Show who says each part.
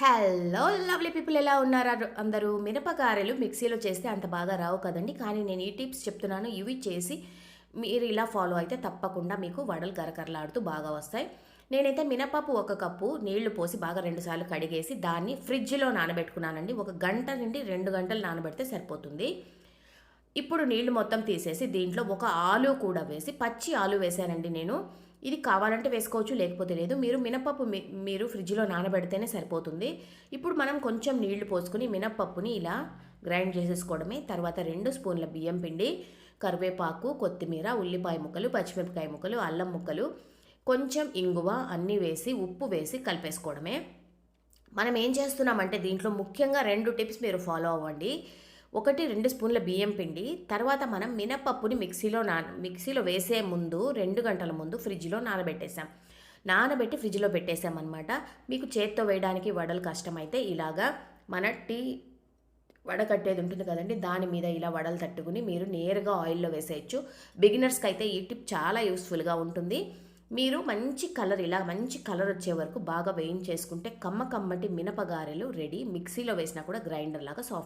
Speaker 1: Hello lovely people ఎలా ఉన్నారు? అందరూ మినపకారెలు మిక్సీలో చేస్తే అంత బాగా రావు కదండి. కానీ నేను ఈ టిప్స్ చెప్తున్నాను. ఇవి చేసి మీరు ఇలా ఫాలో అయితే తప్పకుండా మీకు వడలు కరకరలాడుతూ బాగా వస్తాయి. నేనైతే మినపప్పు ఒక కప్పు నీళ్ళు పోసి బాగా రెండుసార్లు కడిగేసి దాన్ని ఫ్రిడ్జ్లో నానబెట్టుకున్నానండి. ఒక గంట నుండి రెండు గంటలు నానబెడితే సరిపోతుంది. ఇప్పుడు నీళ్ళు మొత్తం తీసేసి దీంట్లో ఒక ఆలు కూడా వేసి పచ్చి ఆలు వేసానండి నేను. ఇది కావాలంటే వేసుకోవచ్చు లేకపోతే లేదు. మీరు మినపప్పు మీ- మీరు ఫ్రిడ్జ్లో నానబెడితేనే సరిపోతుంది. ఇప్పుడు మనం కొంచెం నీళ్ళు పోసుకుని మినపప్పుని ఇలా గ్రైండ్ చేసేసుకోవడమే. తర్వాత రెండు స్పూన్ల బియ్యం పిండి కరివేపాకు కొత్తిమీర ఉల్లిపాయ ముక్కలు పచ్చిమిరపకాయ ముక్కలు అల్లం ముక్కలు కొంచెం ఇంగువ అన్నీ వేసి ఉప్పు వేసి కలిపేసుకోవడమే. మనం ఏం చేస్తున్నామంటే దీంట్లో ముఖ్యంగా రెండు టిప్స్ మీరు ఫాలో అవ్వండి. ఒకటి రెండు స్పూన్ల బియ్యం పిండి తర్వాత మనం మినపప్పుని మిక్సీలో నా మిక్సీలో వేసే ముందు రెండు గంటల ముందు ఫ్రిడ్జ్లో నానబెట్టేసాం. నానబెట్టి ఫ్రిడ్జ్లో పెట్టేసాం అనమాట మీకు చేత్తో వేయడానికి వడలు కష్టమైతే ఇలాగా మన టీ వడకట్టేది ఉంటుంది కదండి దాని మీద ఇలా వడలు తట్టుకుని మీరు నేరుగా ఆయిల్లో వేసేయచ్చు. బిగినర్స్కి అయితే ఈ టిప్ చాలా యూస్ఫుల్గా ఉంటుంది. మీరు మంచి కలర్ ఇలా మంచి కలర్ వచ్చే వరకు బాగా వేయించేసుకుంటే కమ్మ కమ్మటి మినపగారెలు రెడీ. మిక్సీలో వేసినా కూడా గ్రైండర్ లాగా సాఫ్ట్